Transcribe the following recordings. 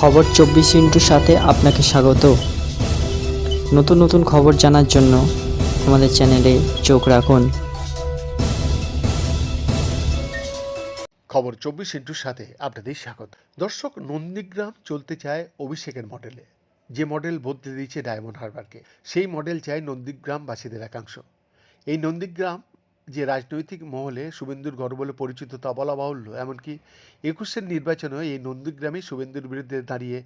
খবর চব্বিশ ইন্টুর সাথে আপনাকে স্বাগত। নতুন নতুন খবর জানার জন্য আমাদের চ্যানেলে চোখ রাখুন। খবর চব্বিশ ইন্টুর সাথে আপনাদের স্বাগত। দর্শক, নন্দীগ্রাম চলতে চায় অভিষেকের মডেলে। যে মডেল বদলে দিয়েছে ডায়মন্ড হারবারকে, সেই মডেল চায় নন্দীগ্রামবাসীদের একাংশ। এই নন্দীগ্রাম যে রাজনৈতিক মহলে শুভেন্দুর গড় বলে পরিচিত তা বলা বাহুল্য। এমনকি একুশের নির্বাচনেও এই নন্দীগ্রামে শুভেন্দুর বিরুদ্ধে দাঁড়িয়ে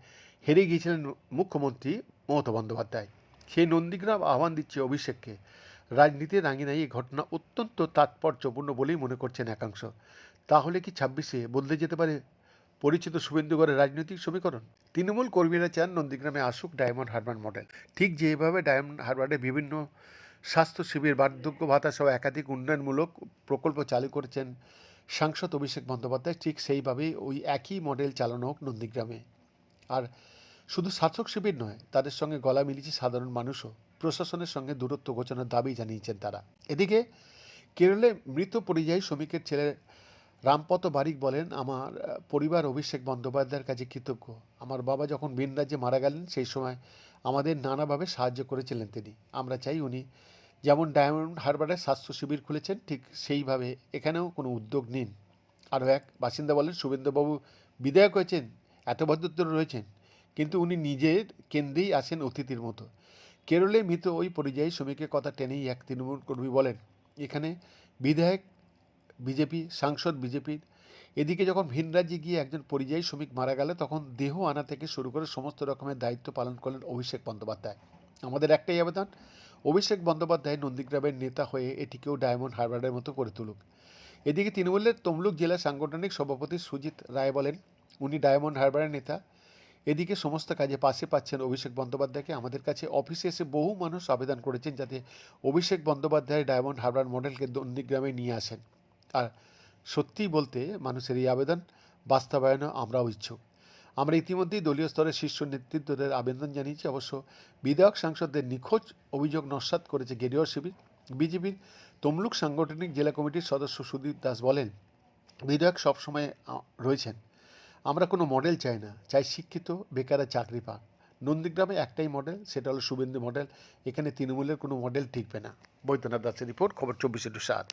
হেরে গিয়েছিলেন মুখ্যমন্ত্রী মমতা বন্দ্যোপাধ্যায়। সেই নন্দীগ্রাম আহ্বান দিচ্ছে অভিষেককে। রাজনীতির রাঙিনাই এই ঘটনা অত্যন্ত তাৎপর্যপূর্ণ বলেই মনে করছেন একাংশ। তাহলে কি ছাব্বিশে বদলে যেতে পারে পরিচিত শুভেন্দুগড়ের রাজনৈতিক সমীকরণ? তৃণমূল কর্মীরা চান নন্দীগ্রামে আসুক ডায়মন্ড হারবার মডেল। ঠিক যেভাবে ডায়মন্ড হারবারে বিভিন্ন স্বাস্থ্য শিবির, বার্ধক্য ভাতা সহ একাধিক উন্নয়নমূলক প্রকল্প চালু করেছেন সাংসদ অভিষেক বন্দ্যোপাধ্যায়। ঠিক সেইভাবেই ওই একই মডেল চালানো হোক নন্দীগ্রামে। আর শুধু শাসক শিবির নয়, তাদের সঙ্গে গলা মিলিয়েছে সাধারণ মানুষও। প্রশাসনের সঙ্গে দূরত্ব ঘোচানোর দাবি জানিয়েছেন তারা। এদিকে কেরলে মৃত পরিযায়ী শ্রমিকের ছেলে রামপত বারিক বলেন, আমার পরিবার অভিষেক বন্দ্যোপাধ্যায়ের কাছে কৃতজ্ঞ। আমার বাবা যখন রাজ্যে মারা গেলেন, সেই সময় আমাদের নানাভাবে সাহায্য করেছিলেন তিনি। আমরা চাই উনি যেমন ডায়মন্ড হারবারে স্বাস্থ্য শিবির খুলেছেন, ঠিক সেইভাবে এখানেও কোনো উদ্যোগ নিন। আরও এক বাসিন্দা বলেন শুভেন্দুবাবু বিধায়ক হয়েছেন এত ভদ্রত্ব রয়েছেন, কিন্তু উনি নিজের কেন্দ্রেই আসেন অতিথির মতো। কেরলে মৃত ওই পরিযায়ী শ্রমিকের কথা টেনেই এক তৃণমূল কর্মী বলেন, এখানে বিধায়ক বিজেপি, সাংসদ বিজেপির এদিকে যখন ভিন রাজ্যে গিয়ে একজন পরিযায়ী শ্রমিক মারা গেল, তখন দেহ আনা থেকে শুরু করে সমস্ত রকমের দায়িত্ব পালন করলেন অভিষেক বন্দ্যোপাধ্যায়। আমাদের একটাই আবেদন অভিষেক বন্দ্যোপাধ্যায় নন্দীগ্রামের নেতা হয়ে এটিকেও ডায়মন্ড হারবারের মতো করে তুলুক। এদিকে তৃণমূলের তমলুক জেলা সাংগঠনিক সভাপতি সুজিত রায় বলেন, উনি ডায়মন্ড হারবারের নেতা। এদিকে সমস্ত কাজে পাশে পাচ্ছেন অভিষেক বন্দ্যোপাধ্যায়কে। আমাদের কাছে অফিসে এসে বহু মানুষ আবেদন করেছেন যাতে অভিষেক বন্দ্যোপাধ্যায় ডায়মন্ড হারবার মডেলকে নন্দীগ্রামে নিয়ে আসেন। আর সত্যিই বলতে মানুষের এই আবেদন বাস্তবায়নে আমরাও ইচ্ছুক। আমরা ইতিমধ্যেই দলীয় স্তরের শীর্ষ নেতৃত্বদের আবেদন জানিয়েছি। অবশ্য বিধায়ক সাংসদদের নিখোঁজ অভিযোগ নস্বাত করেছে গেরুয়া শিবির। বিজেপির তমলুক সাংগঠনিক জেলা কমিটির সদস্য সুদীপ দাস বলেন, বিধায়ক সবসময় রয়েছেন। আমরা কোনো মডেল চাই না। চাই শিক্ষিত বেকারের চাকরি পাক। নন্দীগ্রামে একটাই মডেল, সেটা হলো শুভেন্দু মডেল। এখানে তৃণমূলের কোনো মডেল টিকবে না। বৈদ্যনাথ দাসের রিপোর্ট, খবর চব্বিশে টু সাত।